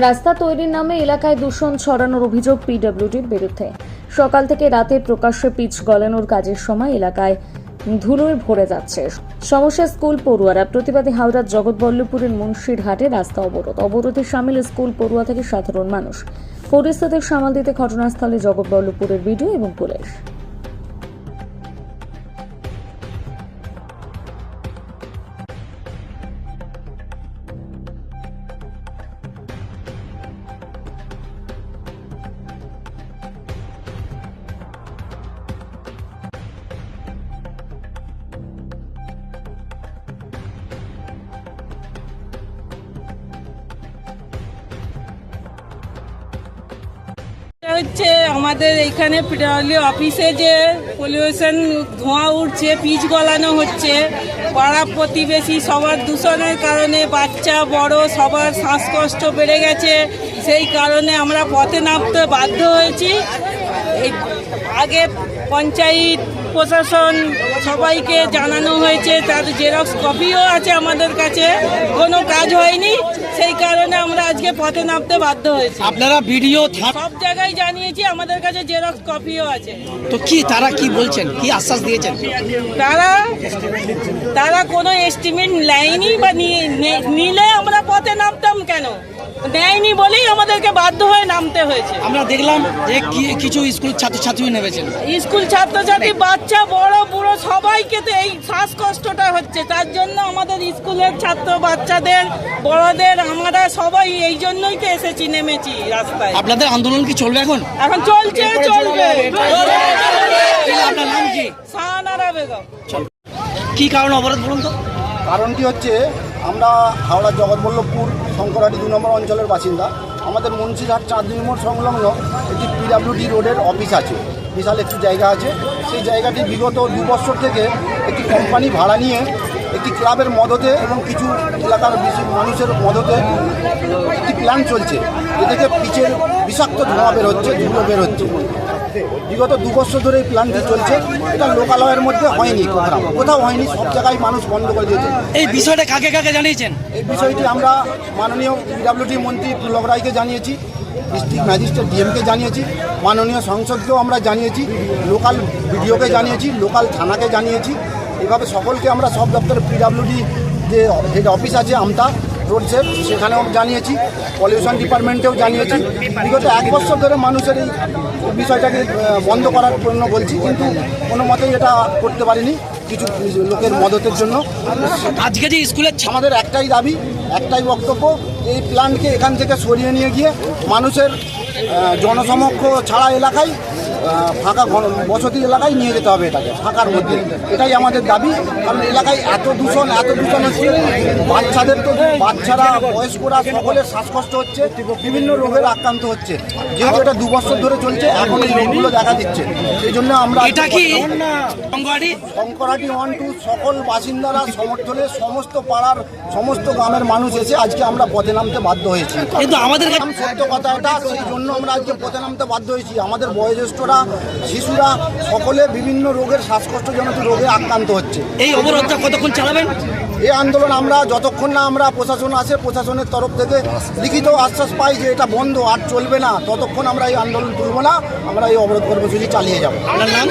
রাস্তা তৈরির নামে এলাকায় দূষণ ছড়ানোর অভিযোগ পিডব্লিউডির বিরুদ্ধে। সকাল থেকে রাতে প্রকাশ্যে পিচ গলানোর কাজের সময় এলাকায় ধুলোয় ভরে যাচ্ছে। সমস্যা স্কুল পড়ুয়ারা। প্রতিবাদী হাওড়ার জগৎবল্লভপুরের মুন্সিরহাটে রাস্তা অবরোধ। অবরোধে সামিল স্কুল পড়ুয়া থেকে সাধারণ মানুষ। পরিস্থিতি সামাল দিতে ঘটনাস্থলে জগৎবল্লভপুরের ভিডিও এবং পুলিশ। এটা হচ্ছে আমাদের এইখানে পিডাব্লিউ অফিসে যে পলিউশন ধোঁয়া উঠছে, পিচ গলানো হচ্ছে, পাড়া প্রতিবেশী সবার দূষণের কারণে বাচ্চা, বড়, সবার শ্বাসকষ্ট বেড়ে গেছে, সেই কারণে আমরা পথে নামতে বাধ্য হয়েছি। আগে পঞ্চায়েত প্রশাসন সবাইকে জানানো হয়েছে তার জেরক্স কপিও আছে আমাদের কাছে কোনো কাজ হয়নি সেই কারণে আমরা আজকে পথে নামতে বাধ্য হয়েছি। আপনারা ভিডিও সব জায়গায় জানিয়েছি আমাদের কাছে জেরক্স কপিও আছে। তো কি তারা কি বলছেন? কি আশ্বাস দিয়েছেন? তারা তারা কোনো এস্টিমেট নেয়নি বা নিয়ে- নিলে আমরা পথে নামতাম কেন? নেয়নি বলেই আমাদেরকে বাধ্য হয়ে নামতে হয়েছে। আমরা দেখলাম যে কি- কিছু স্কুল ছাত্রছাত্রী নেমেছেন স্কুল ছাত্রছাত্রী বাচ্চা বড় বুড়ো সবাইকে তো এই শ্বাসকষ্টটা হচ্ছে। তার জন্য আমাদের স্কুলের ছাত্র বাচ্চাদের বড়দের আমরা সবাই এই জন্যই তো এসেছি নেমেছি রাস্তায়। আপনাদের আন্দোলন কি চলবে এখন? এখন চলছে চলবে। আপনার নাম কি? সাহানারা বেগম। কি কারণ অবরোধ বলুন তো? কারণটি হচ্ছে আমরা হাওড়া জগৎবল্লভপুর শঙ্করহাটি দু নম্বর অঞ্চলের বাসিন্দা। আমাদের মুন্সিরহাট চাঁদ মোড় সংলগ্ন একটি পিডাব্লিউডি রোডের অফিস আছে। বিশাল একটি জায়গা আছে। সেই জায়গাটি বিগত দু বছর থেকে একটি কোম্পানি ভাড়া নিয়ে একটি ক্লাবের মদতে এবং কিছু এলাকার মানুষের মদতে একটি প্ল্যান চলছে। এ থেকে পিচের বিষাক্ত ধোঁয়া বের হচ্ছে ধুলো বের হচ্ছে বিগত দু বছর ধরে এই প্ল্যানটি চলছে। এটা লোকালয়ের মধ্যে হয়নি কোথাও। কোথাও হয়নি সব জায়গায় মানুষ বন্ধ করে দিয়েছে। এই বিষয়টা কাকে কাকে জানিয়েছেন? এই বিষয়টি আমরা মাননীয় পিডাব্লিউডি মন্ত্রী পুলক রায়কে জানিয়েছি ডিস্ট্রিক্ট ম্যাজিস্ট্রেট ডিএমকে জানিয়েছি মাননীয় সংসদকেও আমরা জানিয়েছি লোকাল বিডিওকে জানিয়েছি লোকাল থানাকে জানিয়েছি। এভাবে সকলকে আমরা সব দপ্তরের পিডাব্লিউডি যে হেড অফিস আছে আমতা রোড সেফ সেখানেও জানিয়েছি পলিউশন ডিপার্টমেন্টেও জানিয়েছি। বিগত এক বছর ধরে মানুষের এই বিষয়টাকে বন্ধ করার জন্য বলছি, কিন্তু কোনো মতেই এটা করতে পারিনি কিছু লোকের মদতের জন্য। আজকে যে স্কুলের আমাদের একটাই দাবি, একটাই বক্তব্য, এই প্ল্যানকে এখান থেকে সরিয়ে নিয়ে গিয়ে মানুষের জনসমক্ষ ছাড়া এলাকায় ফাঁকা ঘন- বসতি এলাকায় নিয়ে যেতে হবে এটাকে ফাঁকার মধ্যে। এটাই আমাদের দাবি কারণ এলাকায় এত দূষণ এত দূষণ হচ্ছে। বাচ্চাদের তো বাচ্চারা বয়স্করা সকলের শ্বাসকষ্ট হচ্ছে বিভিন্ন রোগের আক্রান্ত হচ্ছে। যেহেতু এটা দু বছর ধরে চলছে এখন এই রোগগুলো দেখা দিচ্ছে। এই জন্য আমরা এটা কি? শঙ্করাটি ওয়ান টু সকল বাসিন্দারা সমর্থনে সমস্ত পাড়ার সমস্ত গ্রামের মানুষ এসে আজকে আমরা পথে নামতে বাধ্য হয়েছি। কিন্তু আমাদের সত্য কথা এটা সেই জন্য আমরা আজকে পথে নামতে বাধ্য হয়েছি। আমাদের বয়োজ্যেষ্ঠরা শিশুরা সকলে বিভিন্ন রোগের শ্বাসকষ্টজনিত রোগে আক্রান্ত হচ্ছে। এই অবরোধটা কতক্ষণ চালাবেন? এই আন্দোলন আমরা যতক্ষণ না আমরা প্রশাসন আছে প্রশাসনের তরফ থেকে লিখিত আশ্বাস পাই যে এটা বন্ধ আর চলবে না ততক্ষণ আমরা এই আন্দোলন তুলব না আমরা এই অবরোধ কর্মসূচি চালিয়ে যাব। আমার নাম